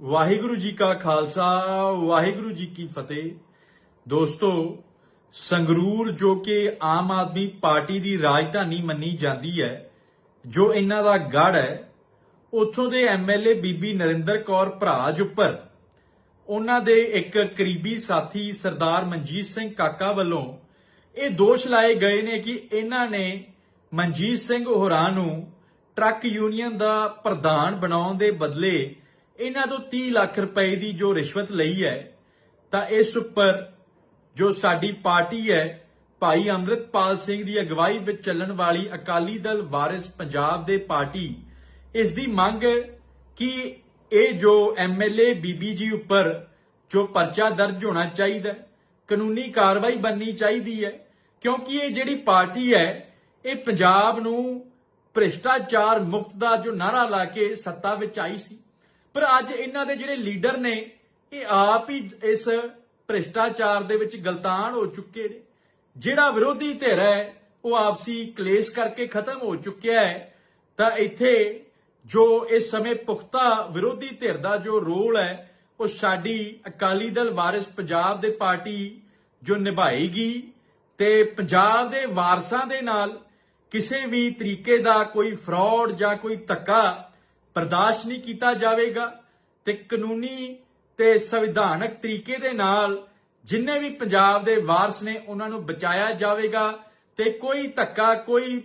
ਵਾਹਿਗੁਰੂ ਜੀ ਕਾ ਖਾਲਸਾ, ਵਾਹਿਗੁਰੂ ਜੀ ਕੀ ਫਤਿਹ। ਦੋਸਤੋ, ਸੰਗਰੂਰ ਜੋ ਕਿ ਆਮ ਆਦਮੀ ਪਾਰਟੀ ਦੀ ਰਾਜਧਾਨੀ ਮੰਨੀ ਜਾਂਦੀ ਹੈ, ਜੋ ਇਹਨਾਂ ਦਾ ਗੜ ਹੈ, ਉੱਥੋਂ ਦੇ ਐਮਐਲਏ ਬੀਬੀ ਨਰਿੰਦਰ ਕੌਰ ਭਰਾਜ ਉੱਪਰ, ਉਹਨਾਂ ਦੇ ਇੱਕ ਕਰੀਬੀ ਸਾਥੀ ਸਰਦਾਰ ਮਨਜੀਤ ਸਿੰਘ ਕਾਕਾ ਵੱਲੋਂ ਇਹ ਦੋਸ਼ ਲਾਏ ਗਏ ਨੇ ਕਿ ਇਹਨਾਂ ਨੇ ਮਨਜੀਤ ਸਿੰਘ ਹੋਰਾਂ ਨੂੰ ਟਰੱਕ ਯੂਨੀਅਨ ਦਾ ਪ੍ਰਧਾਨ ਬਣਾਉਣ ਦੇ ਬਦਲੇ ਇਹਨਾਂ ਤੋਂ 30 ਲੱਖ ਰੁਪਏ ਦੀ ਜੋ ਰਿਸ਼ਵਤ ਲਈ ਹੈ, ਤਾਂ ਇਸ ਉੱਪਰ ਜੋ ਸਾਡੀ ਪਾਰਟੀ ਹੈ, ਭਾਈ ਅੰਮ੍ਰਿਤਪਾਲ ਸਿੰਘ ਦੀ ਅਗਵਾਈ ਵਿੱਚ ਚੱਲਣ ਵਾਲੀ ਅਕਾਲੀ ਦਲ ਵਾਰਿਸ ਪੰਜਾਬ ਦੇ ਪਾਰਟੀ, ਇਸ ਦੀ ਮੰਗ ਕਿ ਇਹ ਜੋ ਐਮਐਲਏ ਬੀਬੀ ਜੀ ਉੱਪਰ ਜੋ ਪਰਚਾ ਦਰਜ ਹੋਣਾ ਚਾਹੀਦਾ ਕਾਨੂੰਨੀ ਕਾਰਵਾਈ ਬਣਨੀ ਚਾਹੀਦੀ ਹੈ, ਕਿਉਂਕਿ ਇਹ ਜਿਹੜੀ ਪਾਰਟੀ ਹੈ, ਇਹ ਪੰਜਾਬ ਨੂੰ ਭ੍ਰਿਸ਼ਟਾਚਾਰ ਮੁਕਤ ਦਾ ਜੋ ਨਾਰਾ ਲਾ ਕੇ ਸੱਤਾ ਵਿੱਚ ਆਈ ਸੀ। ਪਰ ਅੱਜ ਇਹਨਾਂ ਦੇ ਜਿਹੜੇ ਲੀਡਰ ਨੇ, ਇਹ ਆਪ ਹੀ ਇਸ ਭ੍ਰਿਸ਼ਟਾਚਾਰ ਦੇ ਵਿੱਚ ਗਲਤਾਨ ਹੋ ਚੁੱਕੇ ਨੇ। ਜਿਹੜਾ ਵਿਰੋਧੀ ਧਿਰ ਹੈ, ਉਹ ਆਪਸੀ ਕਲੇਸ਼ ਕਰਕੇ ਖਤਮ ਹੋ ਚੁੱਕਿਆ ਹੈ। ਤਾਂ ਇੱਥੇ ਜੋ ਇਸ ਸਮੇਂ ਪੁਖਤਾ ਵਿਰੋਧੀ ਧਿਰ ਦਾ ਜੋ ਰੋਲ ਹੈ, ਉਹ ਸਾਡੀ ਅਕਾਲੀ ਦਲ ਵਾਰਿਸ ਪੰਜਾਬ ਦੇ ਪਾਰਟੀ ਜੋ ਨਿਭਾਏਗੀ ਤੇ ਪੰਜਾਬ ਦੇ ਵਾਰਸਾਂ ਦੇ ਨਾਲ ਕਿਸੇ ਵੀ ਤਰੀਕੇ ਦਾ ਕੋਈ ਫਰਾਡ ਜਾਂ ਕੋਈ ਧੱਕਾ ਬਰਦਾਸ਼ਤ ਨਹੀਂ ਕੀਤਾ ਜਾਵੇਗਾ ਤੇ ਕਾਨੂੰਨੀ ਤੇ ਸੰਵਿਧਾਨਕ ਤਰੀਕੇ ਦੇ ਨਾਲ ਜਿੰਨੇ ਵੀ ਪੰਜਾਬ ਦੇ ਵਾਰਸ ਨੇ ਉਹਨਾਂ ਨੂੰ ਬਚਾਇਆ ਜਾਵੇਗਾ ਤੇ ਕੋਈ ਧੱਕਾ, ਕੋਈ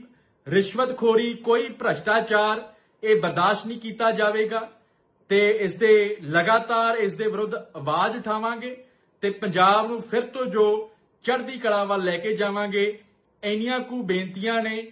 ਰਿਸ਼ਵਤਖੋਰੀ, ਕੋਈ ਭ੍ਰਸ਼ਟਾਚਾਰ ਇਹ ਬਰਦਾਸ਼ਤ ਨਹੀਂ ਕੀਤਾ ਜਾਵੇਗਾ ਤੇ ਇਸ ਦੇ ਲਗਾਤਾਰ ਇਸ ਦੇ ਵਿਰੁੱਧ ਆਵਾਜ਼ ਉਠਾਵਾਂਗੇ ਤੇ ਪੰਜਾਬ ਨੂੰ ਫਿਰ ਤੋਂ ਜੋ ਚੜ੍ਹਦੀ ਕਲਾ ਵੱਲ ਲੈ ਕੇ ਜਾਵਾਂਗੇ, ਇੰਨੀਆਂ ਕੁ ਬੇਨਤੀਆਂ ਨੇ